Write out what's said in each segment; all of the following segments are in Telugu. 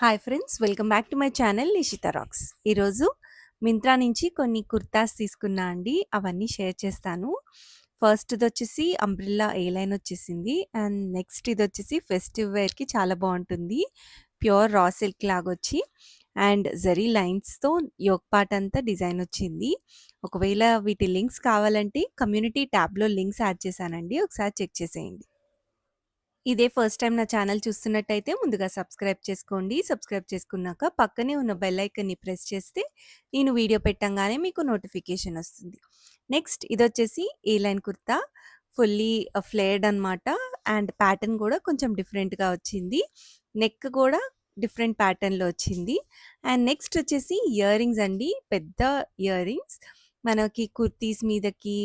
Hi friends welcome back to my channel Nishitha rocks ఈరోజు మింత్రా నుంచి కొన్ని కుర్తాస్ తీసుకున్నా అండి అవన్నీ షేర్ చేస్తాను. ఫస్ట్ది వచ్చేసి అంబ్రిల్లా ఏ లైన్ వచ్చేసింది అండ్ నెక్స్ట్ ఇది వచ్చేసి ఫెస్టివ్ వేర్కి చాలా బాగుంటుంది. ప్యూర్ రా సిల్క్ లాగా వచ్చి అండ్ జరీ లైన్స్తో యోగ్ పార్ట్ అంతా డిజైన్ వచ్చింది. ఒకవేళ వీటి లింక్స్ కావాలంటే కమ్యూనిటీ ట్యాబ్లో లింక్స్ యాడ్ చేశానండి ఒకసారి చెక్ చేసేయండి. ఇదే ఫస్ట్ టైం నా ఛానల్ చూస్తున్నట్టయితే ముందుగా సబ్స్క్రైబ్ చేసుకోండి. సబ్స్క్రైబ్ చేసుకున్నాక పక్కనే ఉన్న బెల్ ఐకన్ని ప్రెస్ చేస్తే నేను వీడియో పెట్టంగానే మీకు నోటిఫికేషన్ వస్తుంది. నెక్స్ట్ ఇది వచ్చేసి A line kurta. Fully flared అనమాట అండ్ ప్యాటర్న్ కూడా కొంచెం డిఫరెంట్గా వచ్చింది. నెక్ కూడా డిఫరెంట్ ప్యాటర్న్లో వచ్చింది. అండ్ నెక్స్ట్ వచ్చేసి ఇయర్ రింగ్స్ అండి. పెద్ద ఇయర్ రింగ్స్. మనకి కుర్తీస్ మీదకి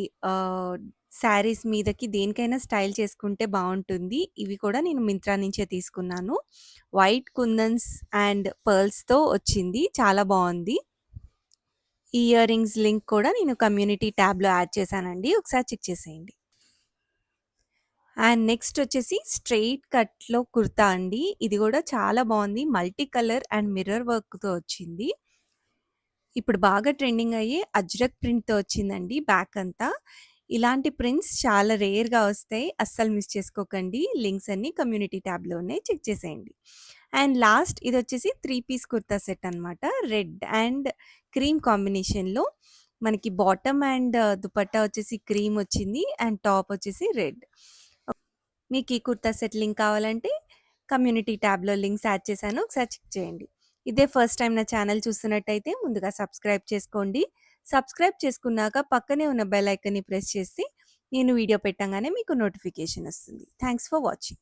శారీస్ మీదకి దేనికైనా స్టైల్ చేసుకుంటే బాగుంటుంది ఇవి కూడా నేను మింత్రా నుంచే తీసుకున్నాను. వైట్ కుందన్స్ అండ్ పర్ల్స్తో వచ్చింది. చాలా బాగుంది ఇయర్ రింగ్స్ లింక్ కూడా నేను కమ్యూనిటీ ట్యాబ్లో యాడ్ చేశానండి. ఒకసారి చెక్ చేసేయండి. అండ్ నెక్స్ట్ వచ్చేసి స్ట్రెయిట్ కట్లో కుర్తా అండి. ఇది కూడా చాలా బాగుంది మల్టీ కలర్ అండ్ మిర్రర్ వర్క్తో వచ్చింది. ఇప్పుడు బాగా ట్రెండింగ్ అయ్యే అజ్రక్ ప్రింట్తో వచ్చిందండి బ్యాక్ అంతా. ఇలాంటి ప్రింట్స్ చాలా రేర్గా వస్తాయి. అస్సలు మిస్ చేసుకోకండి. లింక్స్ అన్నీ కమ్యూనిటీ ట్యాబ్లోనే చెక్ చేసేయండి. అండ్ లాస్ట్ ఇది వచ్చేసి త్రీ పీస్ కుర్తా సెట్ అనమాట రెడ్ అండ్ క్రీమ్ కాంబినేషన్లో మనకి బాటమ్ అండ్ దుపట్టా వచ్చేసి క్రీమ్ వచ్చింది అండ్ టాప్ వచ్చేసి రెడ్. మీకు ఈ కుర్తా సెట్ లింక్ కావాలంటే కమ్యూనిటీ ట్యాబ్లో లింక్స్ యాడ్ చేశాను. ఒకసారి చెక్ చేయండి. ఇదే ఫస్ట్ టైం నా ఛానల్ చూస్తున్నట్టయితే ముందుగా సబ్స్క్రైబ్ చేసుకోండి. సబ్స్క్రైబ్ చేసుకున్నాక పక్కనే ఉన్న బెల్ ఐకన్ని ప్రెస్ చేసి నేను వీడియో పెట్టగానే మీకు నోటిఫికేషన్ వస్తుంది. Thanks for watching.